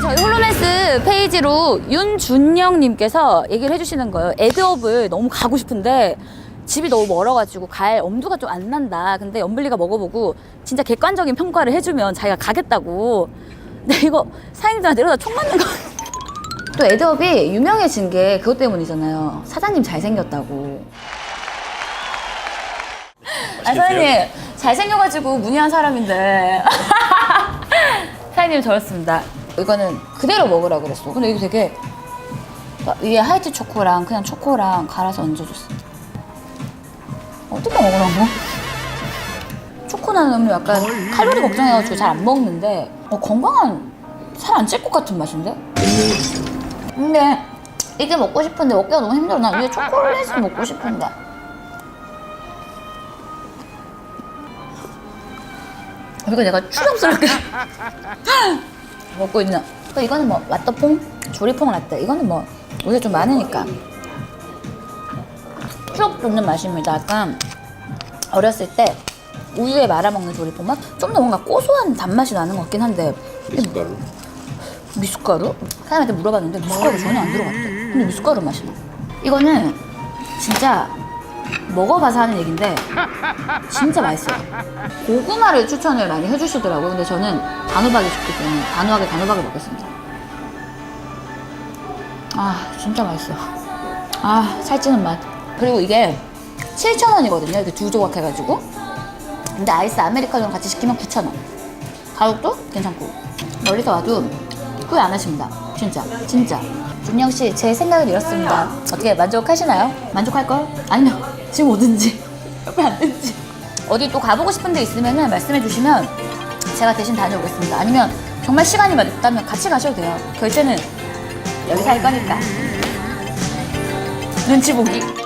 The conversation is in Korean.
저희 홀로맨스 페이지로 윤준영님께서 얘기를 해주시는 거예요. 에드업을 너무 가고 싶은데 집이 너무 멀어가지고 갈 엄두가 좀 안 난다. 근데 연블리가 먹어보고 진짜 객관적인 평가를 해주면 자기가 가겠다고. 근데 이거 사장님들한테 이러다 총 맞는 거. 또 에드업이 유명해진 게 그것 때문이잖아요. 사장님 잘생겼다고. 아, 사장님 잘생겨가지고 문의한 사람인데. 사장님 저였습니다. 이거는 그대로 먹으라고 그랬어. 근데 이거 되게 위에 화이트 초코랑 그냥 초코랑 갈아서 얹어줬어. 어떻게 먹으라고? 초코나는 음료 약간 칼로리 걱정해가지고 잘 안 먹는데 어, 건강한 살 안 찔 것 같은 맛인데? 근데 이게 먹고 싶은데 먹기가 너무 힘들어. 난 위에 초콜릿을 먹고 싶은데. 이거 내가 추잡스럽게 먹고 있는. 그 이거는 뭐 왓더퐁, 조리퐁 라떼. 이거는 뭐 원래 좀 많으니까 추억 돋는 맛입니다. 약간 어렸을 때 우유에 말아 먹는 조리퐁 맛. 좀 더 뭔가 고소한 단맛이 나는 것 같긴 한데 미숫가루. 미숫가루? 사람한테 물어봤는데 미숫가루 전혀 안 들어갔대. 근데 미숫가루 맛이 나. 이거는 진짜 먹어봐서 하는 얘긴데 진짜 맛있어요. 고구마를 추천을 많이 해주시더라고요. 근데 저는 단호박이 좋기 때문에 단호하게 단호박을 먹겠습니다. 아 진짜 맛있어. 아 살찌는 맛. 그리고 이게 7,000원이거든요. 이렇게 두 조각 해가지고. 근데 아이스 아메리카노랑 같이 시키면 9,000원. 가격도 괜찮고. 멀리서 와도 후회 안 하십니다. 진짜. 진짜. 준영 씨, 제 생각은 이렇습니다. 어떻게 만족하시나요? 만족할 걸? 아니면 지금 오든지 옆에 앉든지. 어디 또 가보고 싶은 데 있으면 말씀해 주시면 제가 대신 다녀오겠습니다. 아니면 정말 시간이 맞다면 같이 가셔도 돼요. 결제는 여기서 할 거니까. 눈치 보기.